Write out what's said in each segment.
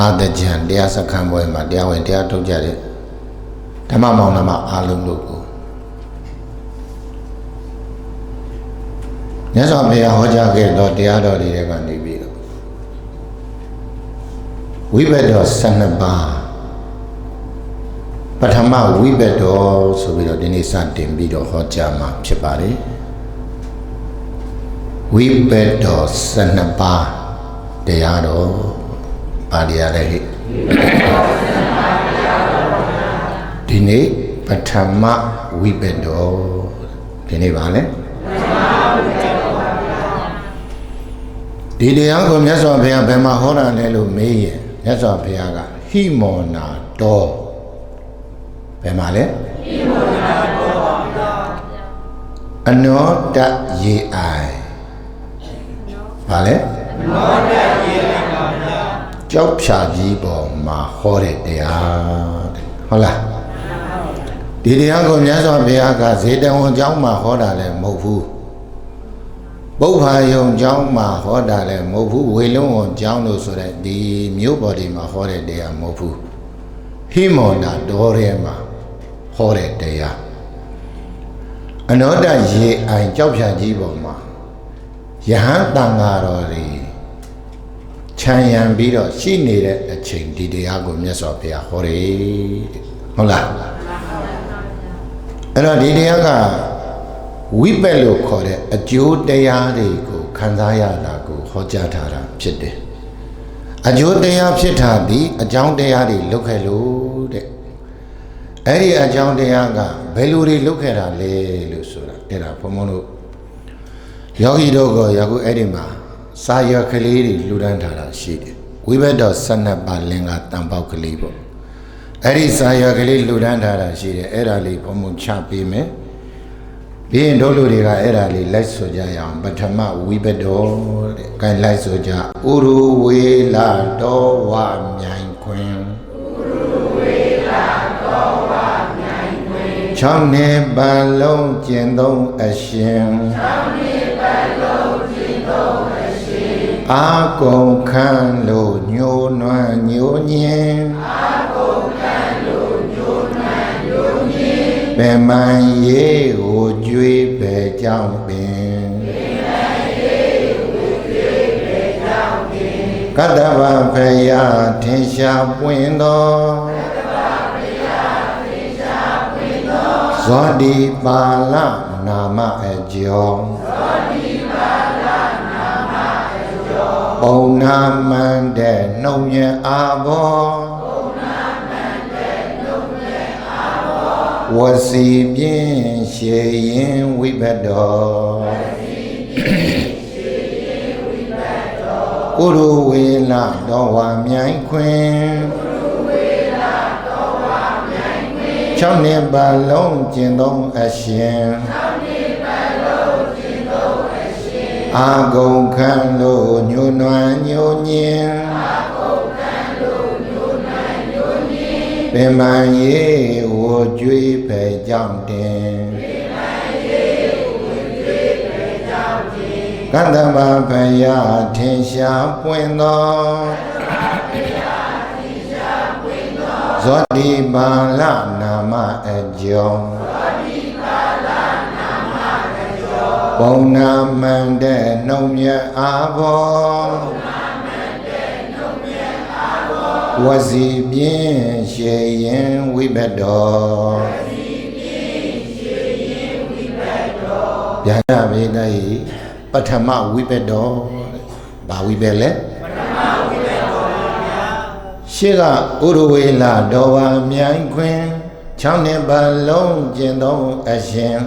ငါတကြံတရားစခန်းပွဲမှာတရားဝင်တရားထုတ်ကြတဲ့ဓမ္မမောင်နှမအားလုံးတို့ကိုမြတ်စွာဘုရားဟောကြားခဲ့သောတရားတော်တွေကနေပြီးတော့ဝိဘတ်တော်12ပါးပထမဝိဘတ်တော်ဆိုပြီးတော့ဒီနေ့စတင်ပြီးတော့ဟောကြားမှာဖြစ်ပါတယ်ဝိဘတ်တော်12ပါးတရားတော် ပါဠိရလည်းဟိဒီနေ့ပထမဝိဘတ်တော်ဒီနေ့ပါလဲဒီတရားကိုမြတ်စွာဘုရားဘယ်မှာဟောတာလဲလို့မေးရင်မြတ်စွာဘုရားကဟိမောနာတော်ဘယ်မှာလဲဟိမောနာတော်အနောတရေအိုင်ဘာလဲအနောတရေအိုင်ပါဗျာ ကြောက်ဖြာကြီးပေါ်မှာဟောတဲ့တရားတဲ့ဟုတ်လားဒီတရားကိုမြတ်စွာဘုရားကဇေတဝန်ကျောင်းမှာဟောတာလည်းမဟုတ်ဘူးပုဗ္ဗာယုံကျောင်းမှာဟောတာလည်းမဟုတ်ဘူးဝေလုံးဝန်ကျောင်းလို့ဆိုတဲ့ဒီမြို့ပေါ်ဒီမှာဟောတဲ့တရားမဟုတ်ဘူးဟိမောနာတော်ထဲမှာဟောတဲ့တရားအနောတရေအိုင်ကြောက်ဖြာကြီးပေါ်မှာယဟန်တန်ဃာတော်တွေ ခြံရံပြီးတော့ရှိနေတဲ့အချိန်ဒီတရားကိုမြတ်စွာဘုရားဟောတယ်တဲ့ဟုတ်လားအဲ့တော့ဒီတရားကဝိပက်လို့ခေါ်တဲ့အကျိုးတရားတွေကိုခံစားရတာကိုဟောကြားထားတာဖြစ်တယ်အကျိုးတရားဖြစ်တာဒီအကြောင်းတရားတွေလုတ်ခဲ့လို့တဲ့အဲ့ဒီအကြောင်းတရားကဘယ်လိုတွေလုတ်ခဲ့တာလဲလို့ဆိုတာအဲ့ဒါဘုံဘုံတို့ယောဂီတို့ကယခုအဲ့ဒီမှာ စာရွက်ကလေးတွေလှူဒန်းထားတာရှိတယ်ဝိဘတ်တော်12ပါးလင်္ကာတန်ပေါက်ကလေးပေါ့အဲ့ဒီစာရွက်ကလေးလှူဒန်းထားတာရှိတယ်အဲ့ဒါလေးဘုံဘုံချပေးမယ်ပြီးရင်တို့လူတွေကအဲ့ဒါလေးလိုက်ဆိုကြရအောင်ပထမဝိဘတ်တော်တဲ့အဲလိုက်ဆိုကြဥရဝေလာတော်ဝမြိုင်ခွင်၆နှစ်ပတ်လုံးကျင့်သုံးအရှင်၆နှစ် အာကုန်ခံလို့ညိုနွမ်းညိုညင်အာကုန်ခံလို့ညိုနွမ်းညိုညင်ဗမန်ရေးကိုကြွေးပဲကြောင်းပင်ဗမန်ရေးကိုကြွေးပဲကြောင်းပင်ကတ္တဗဖယာထင်ရှားပွင့်တော်ဇောတိပါလနာမအကျော် ပုံနာမန္တဲ့နှုံရအာဘောပုံနာမန္တဲ့နှုံရအာဘောဝစီပြင်းရှေရင်ဝိဘတ်တော်ဝစီပြင်းရှေရင်ဝိဘတ်တော်ကုရဝေလတော်ဝါမြိုင်ခွင်6နှစ်ပတ်လုံးကျင့်သုံးအရှင်6 အာဂုံခံလို့ညွနွမ်းညိုညင်အာဂုံခံလို့ညိုနွမ်းညိုညင်ပင်မရေးဝကြွေးပဲကြောင့်တင်ပင်မရေးဝကြွေးပဲကြောင့်တင်ကတ္တဗဖယာထင်ရှားပွင့်သောဇောတိပါလနာမအကျော် ဘုံနာမန္တနှုံမြအာဘောဘုံနာမန္တနှုံမြအာဘောဝစီပြင်းရှေရင်ဝိဘတ်တော်ဝစီပြင်းရှေရင်ဝိဘတ်တော်ဗျာဒဗေဒိပထမဝိဘတ်တော်ဘာဝိဘတ်လဲရှေ့ကဥရဝေလာတော်ဝါမြိုင်ခွင်6နှစ်ပတ်လုံးကျင့်သုံးအရှင်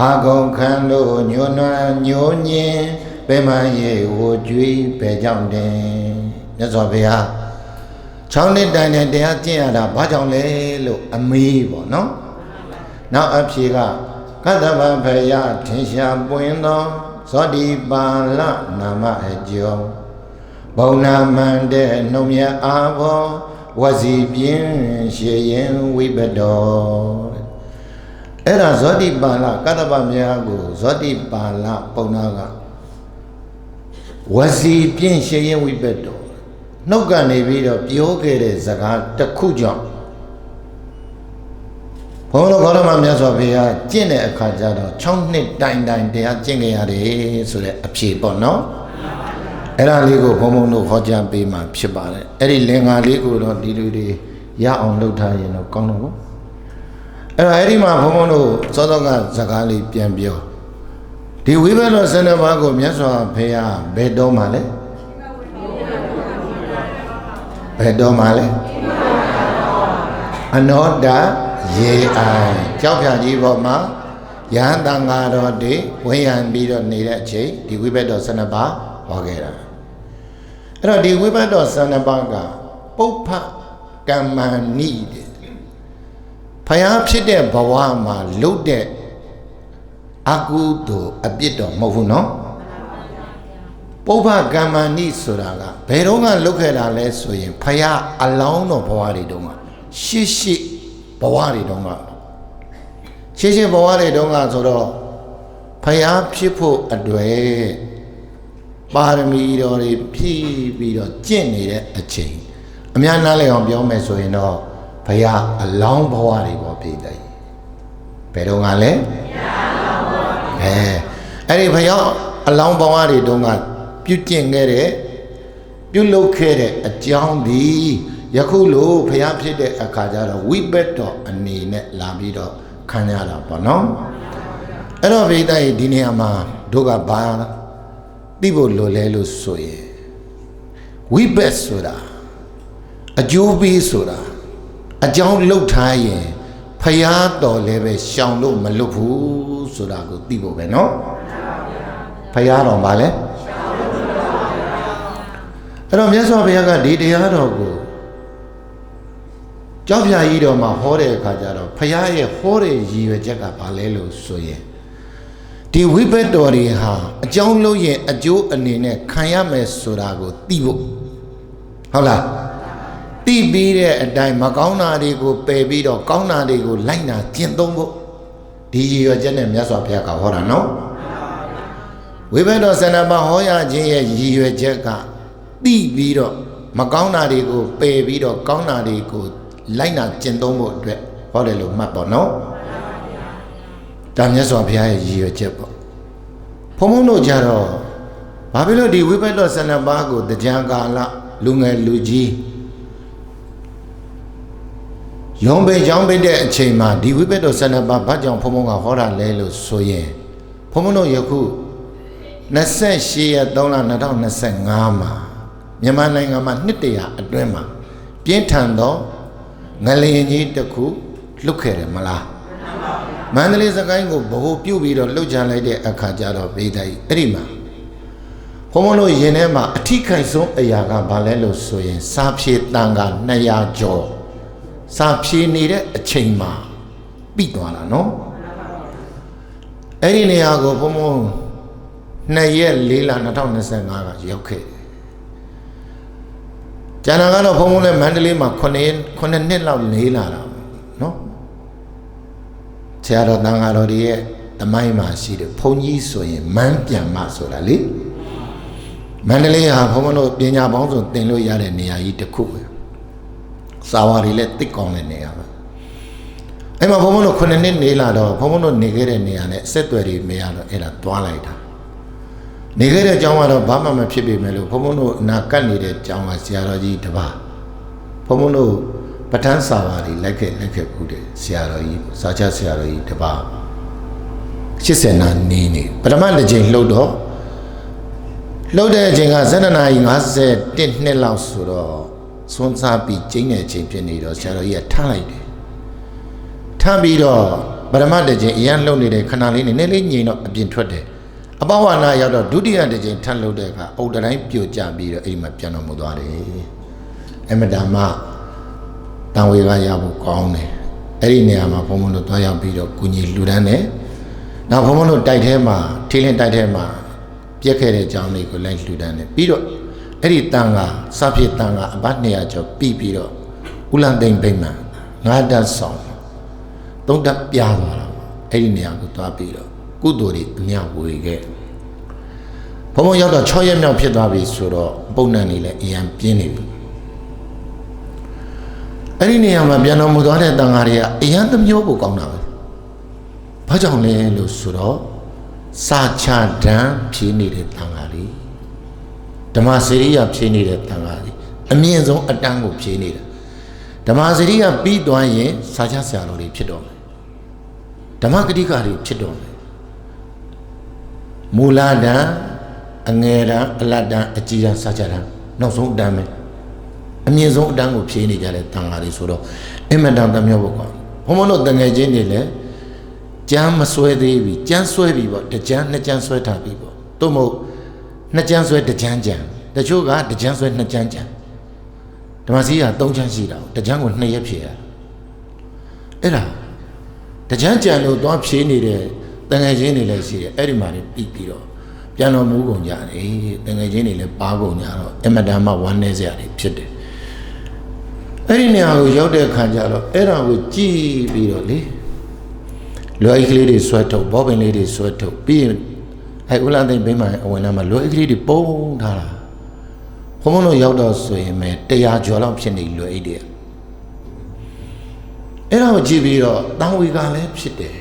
အာဂုံခံလို့ညွနွမ်းညိုညင်ပဲမရေဝကြွေးပဲကြောင့်တင်မြတ်စွာဘုရား6နှစ်တိုင်နဲ့တရားကျင့်ရတာဘာကြောင့်လဲလို့အမေးပေါ့နော်နောက်အဖြေကကတ္တဗဖယထင်ရှားပွင့်သောဇောတိပါလနာမအကျော်ဘုံနာမန္တဲ့နှုံမြအာဘောဝစီပြင်းရှေရင်ဝိပတော် အဲ့ဒါဇောတိပါဠကတ္တပများကိုဇောတိပါဠပုံနာကဝစီပြင်းရှေရင်ဝိပတော်နှုတ်ကနေပြီးတော့ပြောခဲ့တဲ့စကားတစ်ခုကြောင့်ဘုန်းတော်ကောရမမြတ်စွာဘုရားကျင့်တဲ့အခါကျတော့6နှစ်တိုင်တိုင်တရားကျင့်ကြရတယ်ဆိုတဲ့အဖြေပေါ့နော်အဲ့ဒါလေးကိုဘုံဘုံတို့ဟောကြားပေးမှဖြစ်ပါတယ်အဲ့ဒီလင်္ကာလေးကိုတော့ဒီလူတွေရအောင်လုပ်ထားရင်တော့ကောင်းတော့ဘော အဲ့တော့အဲ့ဒီမှာဘုံဘုံတို့စောစောကစကားလေးပြန်ပြောဒီဝိဘတ်တော်ဆန္ဒဘာကိုမြတ်စွာဘုရားဘယ်တော်မှလဲဘယ်တော်မှလဲအနောတရေအိုင်ကြောက်ဖြာကြီးပေါ်မှာယဟန်တန်ဃာတော်တွေဝင်ရန်ပြီးတော့နေတဲ့အချိန်ဒီဝိဘတ်တော်ဆန္ဒဘာဟောခဲ့တာအဲ့တော့ဒီဝိဘတ်တော်ဆန္ဒဘာကပုပ္ဖကမ္မဏိတဲ့ ဖယားဖြစ်တဲ့ဘဝမှာလုတ်တဲ့အကုသိုလ်အပြစ်တော်မဟုတ်ဘူးနော်ပုပ္ပကမ္မဏိဆိုတာကဘယ်တော့ကလုတ်ခဲ့တာလဲဆိုရင်ဖယားအလောင်းတော်ဘဝတွေတုန်းကရှစ်ရှစ်ဘဝတွေတုန်းကရှစ်ရှစ်ဘဝတွေတုန်းကဆိုတော့ဖယားဖြစ်ဖို့အတွေ့ပါရမီတော်တွေဖြည့်ပြီးတော့ကျင့်နေတဲ့အချိန်အများနားလည်အောင်ပြောမယ်ဆိုရင်တော့ ဘုရားအလောင်းဘဝတွေပေါ်ပြည့်တယ်ဘယ်တော့ကလဲအဲအဲ့ဒီဘုရားအလောင်းဘဝတွေတုန်းကပြုကျင့်ခဲ့တဲ့ပြုလုပ်ခဲ့တဲ့အကြောင်းဒီယခုလိုဘုရားဖြစ်တဲ့အခါကျတော့ဝိဘတ်တော်အနေနဲ့လာပြီးတော့ခံရတာပေါ့နော်အဲ့တော့ဘိသိက်ဒီနေရာမှာတို့ကဘာသိဖို့လိုလဲလို့ဆိုရင်ဝိဘတ်ဆိုတာအကျိုးပေးဆိုတာ အကြောင်းလှုပ်ထားရင်ဖျားတော်လည်းပဲရှောင်လို့မလွတ်ဘူးဆိုတာကိုသိဖို့ပဲเนาะဖျားတော်ပါလဲအဲ့တော့မြတ်စွာဘုရားကဒီတရားတော်ကိုကြောက်ဖြာကြီးတော်မှာဟောတဲ့အခါကျတော့ဖျားရဲ့ဟောတဲ့ရည်ရွယ်ချက်ကဘာလဲလို့ဆိုရင်ဒီဝိဘတ်တော်တွေဟာအကြောင်းလို့ရင်အကျိုးအနေနဲ့ခံရမယ်ဆိုတာကိုသိဖို့ဟုတ်လား သိပြီးတဲ့အတိုင်းမကောင်းတာတွေကိုပယ်ပြီးတော့ကောင်းတာတွေကိုလိုက်နာကျင့်သုံးဖို့ဒီရည်ရွယ်ချက်နဲ့မြတ်စွာဘုရားကဟောတာနော်ဝိဘတ်တော်ဆန္ဒပါဟောရခြင်းရဲ့ရည်ရွယ်ချက်ကသိပြီးတော့မကောင်းတာတွေကိုပယ်ပြီးတော့ကောင်းတာတွေကိုလိုက်နာကျင့်သုံးဖို့အတွက်ဟောတယ်လို့မှတ်ပေါ့နော်ဒါမြတ်စွာဘုရားရဲ့ရည်ရွယ်ချက်ပေါ့ဘုံဘုံတို့ကြတော့ဘာဖြစ်လို့ဒီဝိဘတ်တော်ဆန္ဒပါကိုတရားကာလလူငယ်လူကြီး ယုံပင်ကြောင်းပိတ်တဲ့အချိန်မှာဒီဝိပဿနာဆန္ဒပါဘာကြောင့်ဘုံဘုံကဟောတာလဲလို့ဆိုရင်ဘုံဘုံတို့ယခု28ရက်3လ2025မှာမြန်မာနိုင်ငံမှာနှစ်တရာအတွင်းမှာပြင်းထန်သောငလျင်ကြီးတစ်ခုလွတ်ခဲ့တယ်မလားမန္တလေးစကိုင်းကိုဗဟိုပြုတ်ပြီးတော့လှုပ်ချလိုက်တဲ့အခါကျတော့ဘေးတိုင်အဲ့ဒီမှာဘုံဘုံတို့ယင်ထဲမှာအထိခိုက်ဆုံးအရာကဘာလဲလို့ဆိုရင်စာဖြည့်တန်က200ကျော် စာဖြေနေတဲ့အချိန်မှာပြီးသွားတာနော်အဲ့ဒီနေရာကိုဘုံဘုံ2ရက်4လ2025ကရောက်ခဲ့တယ်ကျန်တာကတော့ဘုံဘုံလည်းမန္တလေးမှာ9ရက်9နှစ်လောက်နေလာတာနော်ဆရာတော်တန်ဃာတော်တွေရဲ့တမိုင်းမှာရှိတယ်ဘုံကြီးဆိုရင်မန်းပြန်မဆိုတာလေမန္တလေးဟာဘုံဘုံတို့ပညာပေါင်းစုံသင်လို့ရတဲ့နေရာကြီးတစ်ခုပဲ စာဝါတွေလည်းတိတ်ကောင်းတဲ့နေရာပဲအဲ့မှာဘုံဘုံတို့ခုနှစ်နှစ်နေလာတော့ဘုံဘုံတို့နေခဲ့တဲ့နေရာနဲ့အဆက်အသွယ်တွေမရတော့အဲ့ဒါသွားလိုက်တာနေခဲ့တဲ့အကြောင်းကတော့ဘာမှမဖြစ်ပေမဲ့လို့ဘုံဘုံတို့နာကတ်နေတဲ့အကြောင်းကဆရာတော်ကြီးတပါးဘုံဘုံတို့ပဋ္ဌာန်းစာဝါတွေလိုက်ခဲ့လိုက်ခဲ့ဘူးတယ်ဆရာတော်ကြီးစာချဆရာတော်ကြီးတပါး80နာနေနေပထမတစ်ချိန်လှုပ်တော့လှုပ်တဲ့အချိန်က7နာရီ50နှစ်လောက်ဆိုတော့ စွန်းစားပြီးကျင်းတဲ့အချိန်ဖြစ်နေတော့ဆရာတော်ကြီးကထားလိုက်တယ်ထားပြီးတော့ပရမတ်တစ်ချိန်အရန်လှုပ်နေတဲ့ခဏလေးနဲ့နည်းလေးငြိမ်တော့အပြင်ထွက်တယ်အပဝနာရောက်တော့ဒုတိယတစ်ချိန်ထပ်လှုပ်တဲ့အခါအုတ်တိုင်းပြိုကျပြီးတော့အဲ့ဒီမှာပြန်တော်မူသွားတယ်အမဒါမတန်ဝေကရဖို့ကောင်းတယ်အဲ့ဒီနေရာမှာဘုံဘုံတို့သွားရောက်ပြီးတော့ကုညီလှူဒန်းတယ်နောက်ဘုံဘုံတို့တိုက်ထဲမှာထင်းလင်းတိုက်ထဲမှာပြက်ခဲ့တဲ့အကြောင်းလေးကိုလိုက်လှူဒန်းတယ်ပြီးတော့ အဲ့ဒီတန်ကစဖြစ်တန်ကအဘ200ကျော်ပြီးပြီးတော့ဥလန်သိမ့်ဗိမ္မာငါးတက်ဆောင်သုံးတက်ပြားသွားတာအဲ့ဒီနေရာကိုသွားပြီးတော့ကုသိုလ်တွေအများဝေခဲ့ဘုံဘုံရောက်တော့6ရက်မြောက်ဖြစ်သွားပြီဆိုတော့ပုံနှံနေလဲအရန်ပြင်းနေပြီအဲ့ဒီနေရာမှာပြန်တော်မူသွားတဲ့တန်ဃာတွေကအယံသမျိုးကိုကောင်းတာပဲဘာကြောင့်လဲလို့ဆိုတော့စာချဒံဖြေနေတဲ့တန်ဃာတွေ ဓမ္မစရိယဖြေနေတဲ့တန်ဃာတွေအမြင့်ဆုံးအတန်းကိုဖြေနေတာဓမ္မစရိယပြီးသွားရင်စာချဆရာတော်တွေဖြစ်တော့မယ်ဓမ္မဂတိကတွေဖြစ်တော့မယ်မူလတန်းအငယ်တန်းအလတ်တန်းအကြီးတန်းစာချတန်းနောက်ဆုံးအတန်းပဲအမြင့်ဆုံးအတန်းကိုဖြေနေကြတဲ့တန်ဃာတွေဆိုတော့အင်မတန်တမျိုးပေါ့ကွာဘုံဘုံတို့တငယ်ချင်းတွေလည်းကြမ်းမဆွဲသေးပြီကြမ်းဆွဲပြီပေါ့တကြမ်းနှစ်ကြမ်းဆွဲထားပြီပေါ့သို့မဟုတ် နှစ်ကြမ်းဆွဲတကြမ်းကြမ်းတချို့ကတကြမ်းဆွဲနှစ်ကြမ်းကြမ်းဓမ္မစီကသုံးချမ်းရှိတာတကြမ်းကိုနှစ်ရက်ဖြေရအဲ့ဒါတကြမ်းကြမ်းလို့သွားဖြေနေတဲ့တငယ်ချင်းတွေလည်းရှိတယ်အဲ့ဒီမှာနေပြီးပြီးတော့ပြန်တော်မူကုန်ကြတယ်တငယ်ချင်းတွေလည်းပါကုန်ကြတော့အင်မတန်မှဝမ်းနည်းစရာတွေဖြစ်တယ်အဲ့ဒီနေရာကိုရောက်တဲ့အခါကျတော့အဲ့ဒါကိုကြည့်ပြီးတော့လေလွယ်အိတ်ကလေးတွေဆွဲထုတ်ဘောပင်လေးတွေဆွဲထုတ်ပြီးရင် အဲ့ဥလာသိမ့်ဘိမ့်မှာအဝင်လာမှာလွယ်အိတ်ကလေးတွေပုံထားတာဘုံဘုံတို့ရောက်တော့ဆိုရင်ပဲတရားကျော်လောက်ဖြစ်နေလွယ်အိတ်တွေအဲ့ဒါကိုကြည့်ပြီးတော့တန်ဝေကလည်းဖြစ်တယ်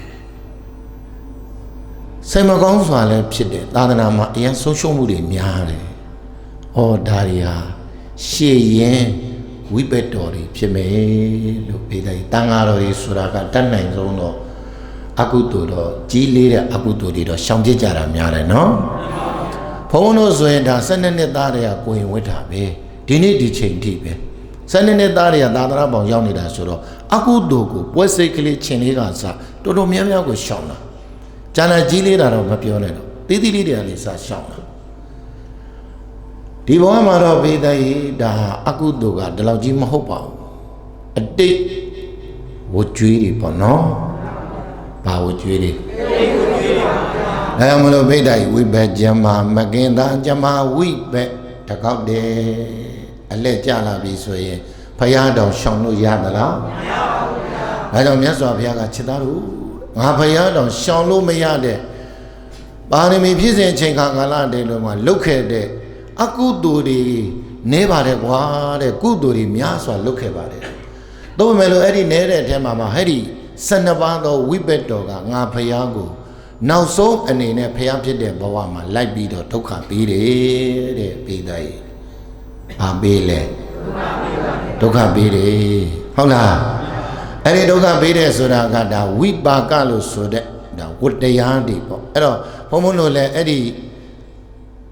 စိတ်မကောင်းစွာလည်းဖြစ်တယ်သာသနာမှာအရင်ဆုံးရှုံးမှုတွေများတယ်။အော်ဒါတွေဟာရှေ့ရင်ဝိပက်တော်တွေဖြစ်မယ်လို့ပြောတယ်။တန်ဃာတော်တွေဆိုတာကတတ်နိုင်ဆုံးတော့ အကုသိုလ်တော့ကြီးလေးတဲ့အကုသိုလ်တွေတော့ရှောင်ပြစ်ကြတာများတယ်နော်။ဘုန်းဘုန်းတို့ဆိုရင်ဒါ12နှစ်သားတွေကကိုရင်ဝိတာပဲ။ဒီနေ့ဒီချိန်ထိပဲ။12နှစ်သားတွေကသာသနာပေါင်ရောက်နေတာဆိုတော့အကုသိုလ်ကိုပွဲစိတ်ကလေးချင်းလေးကစတော်တော်များများကိုရှောင်တာ။ကျန်တဲ့ကြီးလေးတာတော့မပြောနဲ့တော့။တီးတီးလေးတွေကလည်းစရှောင်တာ။ဒီဘဝမှာတော့ဘေးတည်းဒါအကုသိုလ်ကဒီလောက်ကြီးမဟုတ်ပါဘူးအတိတ်ဝကြွေးတွေပေါ့နော် ဘာဝကြွေးတွေအဲမလို့ဘေးတည်းဝိဘက်ကျမမကင်သာကျမဝိဘက်တကောက်တယ်အလက်ကြလာပြီဆိုရင်ဖရာတော်ရှောင်လို့ရသလားမရပါဘူးဗျာဒါကြောင့်မြတ်စွာဘုရားကချစ်သားတို့ငါဖရာတော်ရှောင်လို့မရတဲ့ပါရမီဖြစ်စဉ်အချိန်ခါကာလတည်းလုံးမှာလုတ်ခဲ့တဲ့အကုသိုလ်တွေနဲပါတယ်ကွာတဲ့ကုသိုလ်တွေများစွာလုတ်ခဲ့ပါတယ်။သို့ပေမဲ့လို့အဲ့ဒီနဲတဲ့အထက်မှာမှဟဲ့ဒီ 12ပါးသောဝိပက်တော်ကငါဖယားကို နောက်ဆုံးအနေနဲ့ဖယားဖြစ်တဲ့ဘဝမှာလိုက်ပြီးတော့ဒုက္ခပေးတယ်တဲ့ပေးသားရေ။ဘာပေးလဲဒုက္ခပေးတယ်ဟုတ်လားအဲ့ဒီဒုက္ခပေးတယ်ဆိုတာကဒါဝိပါကလို့ဆိုတဲ့ဒါဝတ္တရားတွေပေါ့အဲ့တော့ဘုံဘုံတို့လည်းအဲ့ဒီ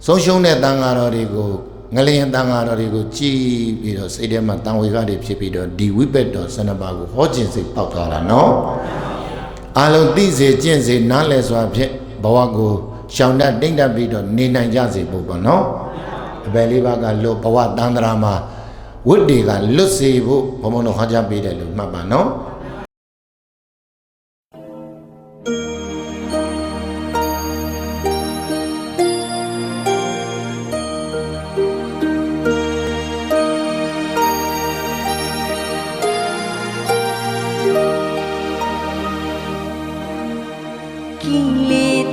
ဆုံးရှုံးတဲ့တန်ဃာတော်တွေကို ငလျင်တန်ဃာတော်တွေကိုကြည်ပြီးတော့စိတ်ထဲမှာတန်ဝေကတွေဖြစ်ပြီးတော့ဒီဝိပက်တော်ဆန္ဒပါကိုဟောကျင်စိတ်ပေါက်သွားတာနော်အလုံးသိစေကျင့်စေနားလည်စွာဖြင့်ဘဝကိုရှောင်တတ်တိမ့်တတ်ပြီးတော့နေနိုင်ကြစေဖို့ပေါ့နော်အပယ်လေးပါးကလွတ်ဘဝတန်ត្រာမှာဝိတ္တေကလွတ်စေဖို့ဘုံဘုံတော်ဟောကြားပေးတယ်လို့မှတ်ပါနော် Kinh Lê